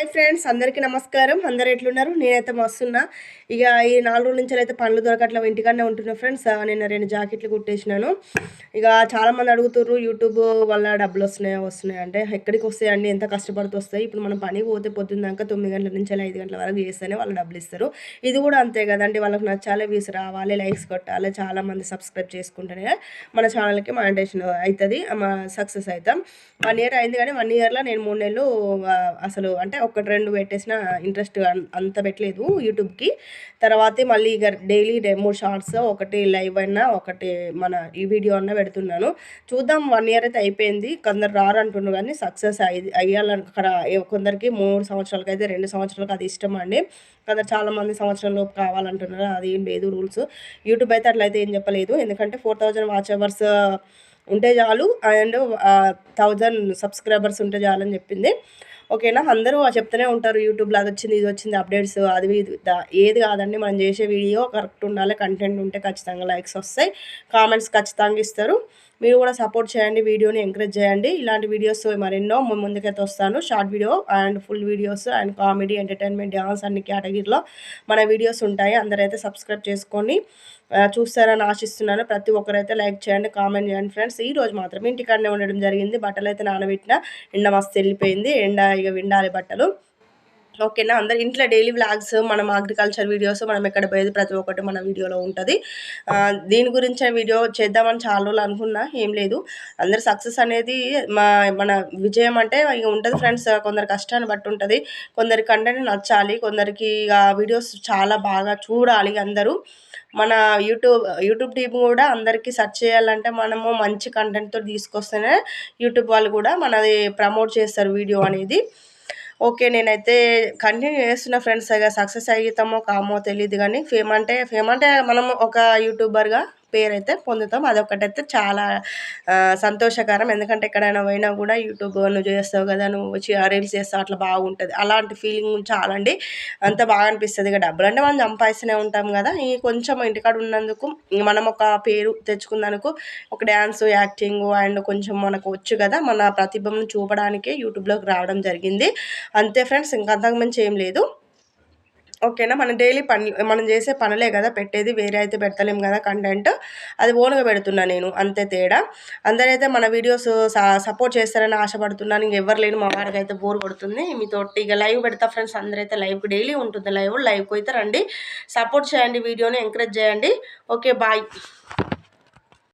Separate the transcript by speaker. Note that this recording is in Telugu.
Speaker 1: హాయ్ ఫ్రెండ్స్ అందరికీ నమస్కారం. అందరు ఎట్లున్నారు? నేనైతే మస్తున్నా. ఇక ఈ నాలుగు రోజుల నుంచి అయితే పనులు దొరకట్లా ఇంటికాడనే ఉంటున్నా ఫ్రెండ్స్. నేను రెండు జాకెట్లు కుట్టేసినాను. ఇక చాలామంది అడుగుతుర్రు యూట్యూబ్ వల్ల డబ్బులు వస్తున్నాయా వస్తున్నాయి అంటే ఎక్కడికి వస్తాయండి? ఎంత కష్టపడుతూ వస్తాయి? ఇప్పుడు మనం పని పోతే పొద్దున్నాక తొమ్మిది గంటల నుంచి ఐదు గంటల వరకు చేస్తేనే వాళ్ళు డబ్బులు ఇస్తారు. ఇది కూడా అంతే కదండి వాళ్ళకి నచ్చాలి వ్యూస్ రావాలి లైక్స్ కొట్టాలి చాలామంది సబ్స్క్రైబ్ చేసుకుంటేనే మన ఛానల్కి మానిటేషన్ అవుతుంది సక్సెస్ అవుతాం. వన్ ఇయర్ అయింది కానీ వన్ ఇయర్లో నేను మూడు నెలలు అసలు అంటే ఒకటి రెండు పెట్టేసిన ఇంట్రెస్ట్ అంత పెట్టలేదు యూట్యూబ్కి. తర్వాతే మళ్ళీ ఇక డైలీ మూడు షార్ట్స్ ఒకటి లైవ్ అయినా ఒకటి మన ఈ వీడియో అన్న పెడుతున్నాను. చూద్దాం వన్ ఇయర్ అయితే అయిపోయింది. కొందరు రారు అంటున్నారు కానీ సక్సెస్ అయ్యి అయ్యాలని కొందరికి మూడు సంవత్సరాలకి అయితే రెండు సంవత్సరాలకి అది ఇష్టం అండి. కొందరు చాలామంది సంవత్సరంలోపు కావాలంటున్నారు అది ఏం లేదు రూల్స్ యూట్యూబ్ అయితే అట్లయితే ఏం చెప్పలేదు. ఎందుకంటే ఫోర్ థౌజండ్ వాచ్ అవర్స్ ఉంటే చాలు. అండ్ థౌజండ్ సబ్స్క్రైబర్స్ ఉంటే చాలని చెప్పింది. ఓకేనా అందరూ చెప్తూనే ఉంటారు యూట్యూబ్లో అది వచ్చింది ఇది వచ్చింది అప్డేట్స్ అది ఏది కాదండి మనం చేసే వీడియో కరెక్ట్ ఉండాలి కంటెంట్ ఉంటే ఖచ్చితంగా లైక్స్ వస్తాయి కామెంట్స్ ఖచ్చితంగా ఇస్తారు. మీరు కూడా సపోర్ట్ చేయండి వీడియోని ఎంకరేజ్ చేయండి. ఇలాంటి వీడియోస్ మరెన్నో ముందుకైతే వస్తాను. Short video and full videos and comedy entertainment dance అన్ని కేటగిరీలో మన వీడియోస్ ఉంటాయి. అందరైతే సబ్స్క్రైబ్ చేసుకొని చూస్తారని ఆశిస్తున్నాను. ప్రతి ఒక్కరైతే లైక్ చేయండి కామెంట్ చేయండి ఫ్రెండ్స్ ఈ రోజు మాత్రం ఇంటికాడనే ఉండడం జరిగింది. బట్టలు అయితే నానబెట్టిన ఎండ మస్తు వెళ్ళిపోయింది. ఎండ ఇక విండాలి బట్టలు. ఓకేనా? అందరు ఇంట్లో డైలీ వ్లాగ్స్ మనం అగ్రికల్చర్ వీడియోస్ మనం ఎక్కడ పోయేది? ప్రతి ఒక్కటి మన వీడియోలో ఉంటుంది. దీని గురించి వీడియో చేద్దామని చాలా రోజులు అనుకున్నా ఏం లేదు. అందరు సక్సెస్ అనేది మా మన విజయం అంటే ఇక ఉంటుంది ఫ్రెండ్స్ కొందరు కష్టాన్ని బట్టి ఉంటుంది. కొందరి కంటెంట్ నచ్చాలి. కొందరికి ఇక వీడియోస్ చాలా బాగా చూడాలి అందరూ. మన యూట్యూబ్ యూట్యూబ్ టీమ్ కూడా అందరికీ సెర్చ్ చేయాలంటే మనము మంచి కంటెంట్తో తీసుకొస్తేనే యూట్యూబ్ వాళ్ళు కూడా మనది ప్రమోట్ చేస్తారు వీడియో అనేది. ఓకే నేనైతే కంటిన్యూ చేస్తున్న ఫ్రెండ్స్ సక్సెస్ అవుతామో కామో తెలియదు కానీ ఫేమ్ అంటే ఫేమ్ అంటే మనం ఒక యూట్యూబర్గా పేరైతే పొందుతాం. అదొకటైతే చాలా సంతోషకరం. ఎందుకంటే ఎక్కడైనా పోయినా కూడా యూట్యూబ్ నువ్వు చేస్తావు కదా నువ్వు వచ్చి రీల్స్ చేస్తావు అట్లా బాగుంటుంది. అలాంటి ఫీలింగ్ చాలా అండి అంత బాగా అనిపిస్తుంది ఇక డబ్బులు. అంటే మనం సంపాదిస్తూనే ఉంటాం కదా. ఈ కొంచెం ఇంటికాడ ఉన్నందుకు మనం ఒక పేరు తెచ్చుకున్నందుకు ఒక డ్యాన్స్ యాక్టింగ్ అండ్ కొంచెం మనకు వచ్చు కదా మన ప్రతిభను చూపడానికి యూట్యూబ్లోకి రావడం జరిగింది. అంతే ఫ్రెండ్స్ ఇంకా అంతకుమించి ఏం లేదు. ఓకేనా? మనం డైలీ పని మనం చేసే పనులే కదా పెట్టేది వేరే అయితే పెడతలేం కదా కంటెంట్ అది ఓన్గా పెడుతున్నా నేను అంతే తేడా. అందరైతే మన వీడియోస్ సపోర్ట్ చేస్తారని ఆశపడుతున్నాను. ఇంక ఎవరు లేని మా వారికి అయితే బోర్ కొడుతుంది. మీతో ఇక లైవ్ పెడతా ఫ్రెండ్స్ అందరైతే లైవ్కి డైలీ ఉంటుంది లైవ్ లైవ్కి అయితే రండి. సపోర్ట్ చేయండి వీడియోని ఎంకరేజ్ చేయండి. Okay bye